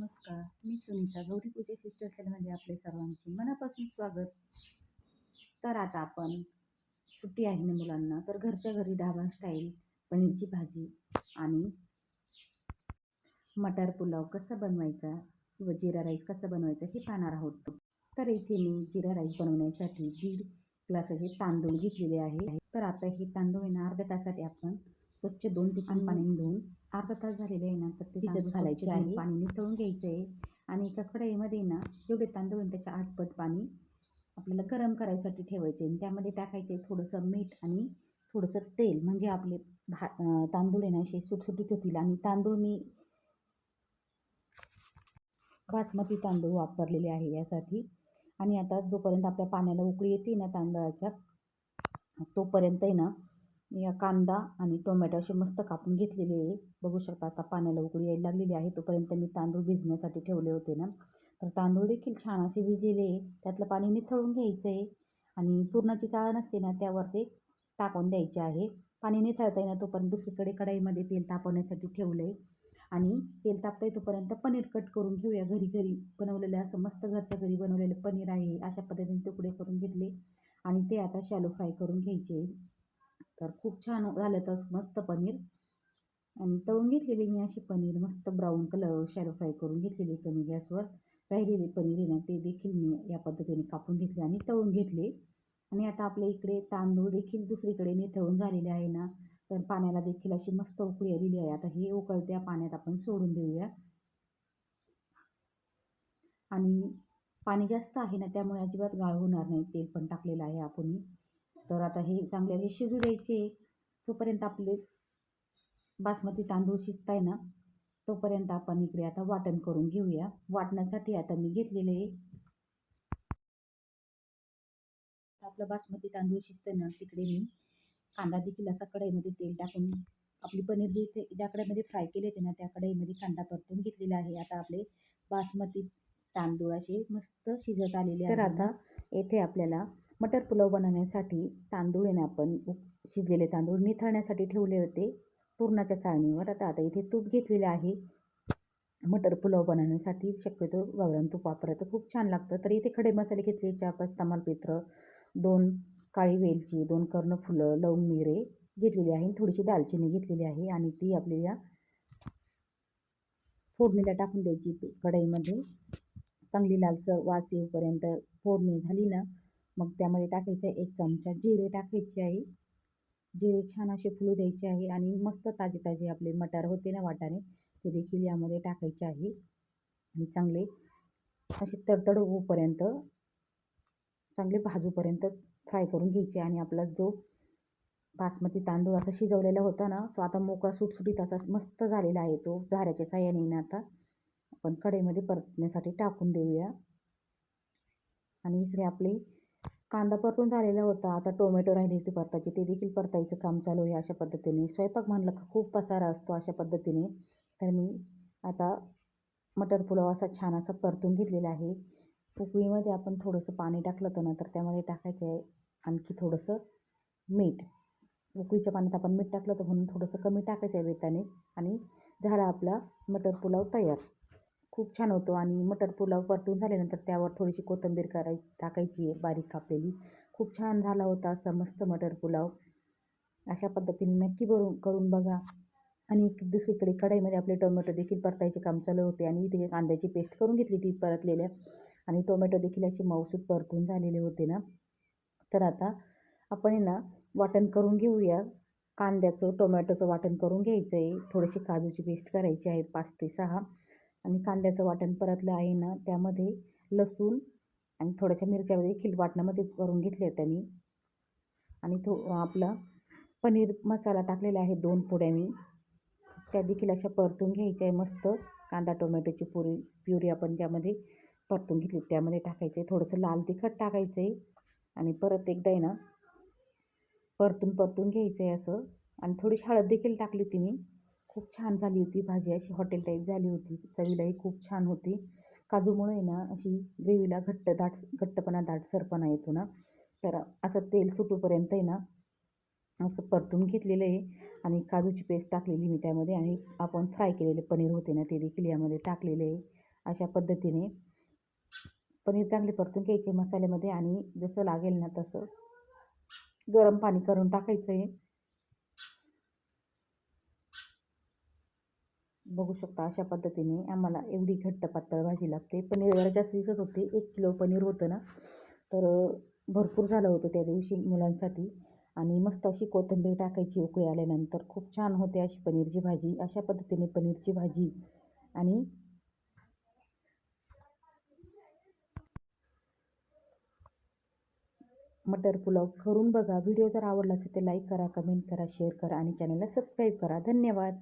नमस्कार. मी सुनीता गौरी पूजे सिस्टर सेलमध्ये आपले सर्वांचे मनापासून स्वागत. तर आता आपण सुट्टी आहे ना मुलांना तर घरच्या घरी ढाबा स्टाईल पनीरची भाजी आणि मटार पुलाव कसा बनवायचा किंवा जिरा राईस कसा बनवायचा हे पाहणार आहोत. तर इथे मी जिरा राईस बनवण्यासाठी दीड ग्लास तांदूळ घेतलेले आहे. तर आता हे तांदूळ ना अर्ध्या तासाठी आपण स्वच्छ दोन ते तीन पाण्याने धुवून अर्धा तास झालेले आहे ना तर ते भिजत घालायचे आहे. पाणी निथळून घ्यायचं आहे. आणि एका कढईमध्ये ना जेवढे तांदूळ त्याच्या आठपट पाणी आपल्याला गरम करायसाठी ठेवायचे आणि त्यामध्ये टाकायचे थोडंसं मीठ आणि थोडंसं तेल. म्हणजे आपले भा तांदूळ आहे ना असे सुटसुटीत होतील. आणि तांदूळ मी बासमती तांदूळ वापरलेले आहे यासाठी. आणि आता जोपर्यंत आपल्या पाण्याला उकळी येते ना तांदळाच्या तोपर्यंत आहे ना या कांदा आणि टोमॅटो असे मस्त कापून घेतलेले आहे. बघू शकता आता पाण्याला उकळी यायला लागलेली आहे. तोपर्यंत मी तांदूळ भिजण्यासाठी ठेवले होते ना. तर तांदूळ देखील छान असे भिजलेले आहे. त्यातलं पाणी निथळून घ्यायचं आहे. आणि पूर्णाची चाळ नसते ना त्यावर ते टाकून द्यायचे आहे. पाणी निथळता येईना तोपर्यंत दुसरीकडे कढाईमध्ये तेल तापवण्यासाठी ठेवलं आहे आणि तेल तापता आहे तोपर्यंत पनीर कट करून घेऊया घरी घरी. बनवलेलं असं मस्त घरच्या घरी बनवलेलं पनीर आहे. अशा पद्धतीने तुकडे करून घेतले. आणि ते आता शॅलो फ्राय करून घ्यायचे तर खूप छान झालं तर मस्त पनीर. आणि तळून घेतलेली मी अशी पनीर मस्त ब्राऊन कलर शॅलो फ्राय करून घेतलेली कमी गॅसवर. राहिलेले पनीर आहे ना ते देखील मी या पद्धतीने कापून घेतले आणि तळून घेतले. आणि आता आपल्या इकडे तांदूळ देखील दुसरीकडे निथळून झालेले आहे ना तर पाण्याला देखील अशी मस्त उकळी आलेली आहे. आता हे उकळत्या पाण्यात आपण सोडून देऊया. आणि पाणी जास्त आहे ना त्यामुळे अजिबात गाळ होणार नाही तेल पण टाकलेलं आहे आपण. तर आता हे चांगले असे शिजू द्यायचे. तोपर्यंत आपले बासमती तांदूळ शिजत आहे ना तोपर्यंत आपण इकडे आता वाटण करून घेऊया. वाटण्यासाठी आता मी घेतलेले आपलं बासमती तांदूळ शिजतं ना तिकडे मी कांदा देखील असा कढईमध्ये तेल टाकून आपली पनीर जे इथे ज्या कढईमध्ये फ्राय केले होते ना त्या कढईमध्ये कांदा परतून घेतलेला आहे. आता आपले बासमती तांदूळ असे मस्त शिजत आलेले तर आता येथे आपल्याला मटर पुलाव बनवण्यासाठी तांदूळ आहे ना आपण शिजलेले तांदूळ निथळण्यासाठी ठेवले होते. पुरणाच्या चाळणीवर आता आता इथे तूप घेतलेले आहे. मटर पुलाव बनवण्यासाठी शक्यतो गावरान तूप वापरायचं खूप छान लागतं. तर इथे खडे मसाले घेतले चार पाच तमालपत्र दोन काळी वेलची दोन कर्णफुलं लवंग मिरे घेतलेली आहे. थोडीशी दालचिनी घेतलेली आहे आणि ती आपल्याला फोडणीला टाकून द्यायची. कढईमध्ये चांगली लालसर वास येऊपर्यंत फोडणी झाली ना मग त्यामध्ये टाकायचं आहे एक चमचा जिरे टाकायचे आहे. जिरे छान असे फुलू द्यायचे आहे आणि मस्त ताजे ताजे आपले मटार होते ना वाटाणे ते देखील यामध्ये टाकायचे आहे. आणि चांगले असे तडतड होऊपर्यंत चांगले भाजूपर्यंत फ्राय करून घ्यायचे आणि आपला जो बासमती तांदूळ असा शिजवलेला होता ना तो आता मोकळा सुटसुटीत असा मस्त झालेला आहे तो झाऱ्याच्या साह्याने आता आपण कढईमध्ये परतण्यासाठी टाकून देऊया. आणि इकडे आपली कांदा परतून झालेला होता. आता टोमॅटो राहिले होते परतायचे. ते देखील परतायचं काम चालू आहे अशा पद्धतीने. स्वयंपाक म्हणलं का खूप पसारा असतो अशा पद्धतीने. तर मी आता मटर पुलाव असा छान असा परतून घेतलेला आहे. उकळीमध्ये आपण थोडंसं पाणी टाकलं होतं ना तर त्यामध्ये टाकायचं आहे आणखी थोडंसं मीठ. उकळीच्या पाण्यात आपण मीठ टाकलं होतं म्हणून थोडंसं कमी टाकायचं आहे बेताने आणि झाला आपला मटर पुलाव तयार. खूप छान होतो आणि मटर पुलाव परतून झाल्यानंतर त्यावर थोडीशी कोथिंबीर कराय टाकायची आहे बारीक कापलेली. खूप छान झाला होता असा मस्त मटर पुलाव. अशा पद्धतीने नक्की बरून करून बघा. आणि दुसरीकडे कढईमध्ये आपले टोमॅटो देखील परतायचे काम चालू होते आणि इथे कांद्याची पेस्ट करून घेतली ती परतलेल्या. आणि टोमॅटो देखील असे मौसूद परतून झालेले होते ना. तर आता आपण ना वाटण करून घेऊया. कांद्याचं टोमॅटोचं वाटण करून घ्यायचं आहे थोडीशी काजूची पेस्ट करायची आहे पाच ते सहा. आणि कांद्याचं वाटण परतलं आहे ना त्यामध्ये लसूण आणि थोड्याशा मिरच्या देखील वाटणामध्ये करून घेतल्या होत्या मी आणि थो आपला पनीर मसाला टाकलेला आहे दोन पुड्या मी त्या देखील अशा परतून घ्यायच्या आहे मस्त. कांदा टोमॅटोची पुरी प्युरी आपण त्यामध्ये परतून घेतली. त्यामध्ये टाकायचं आहे थोडंसं लाल तिखट टाकायचं आहे आणि परत एकदा आहे ना परतून परतून घ्यायचं आहे असं. आणि थोडीशी हळद देखील टाकली होती मी खूप छान झाली होती भाजी अशी हॉटेल टाईप झाली होती. चवीलाही खूप छान होती. काजूमुळे ना अशी ग्रेव्हीला घट्ट दाट घट्टपणा दाटसरपणा येतो ना. तर असं तेल सुटूपर्यंत आहे ना असं परतून घेतलेलं आहे. आणि काजूची पेस्ट टाकलेली मी त्यामध्ये आणि आपण फ्राय केलेले पनीर होते ना ते देखील यामध्ये टाकलेले आहे. अशा पद्धतीने पनीर चांगले परतून घ्यायचे मसाल्यामध्ये आणि जसं लागेल ना तसं गरम पाणी करून टाकायचं आहे. बघू शकता अशा पद्धतीने आम्हाला एवढी घट्ट पातळ भाजी लागते. पनीर जरा जास्त दिसत होते. एक किलो पनीर होतं ना. तर भरपूर झालं होतं त्या दिवशी मुलांसाठी. आणि मस्त अशी कोथिंबीर टाकायची उकळी आल्यानंतर खूप छान होते अशी पनीरची भाजी. अशा पद्धतीने पनीरची भाजी आणि मटर पुलाव करून बघा. व्हिडिओ जर आवडला असेल तर लाईक करा कमेंट करा शेअर करा आणि चॅनलला सबस्क्राईब करा. धन्यवाद.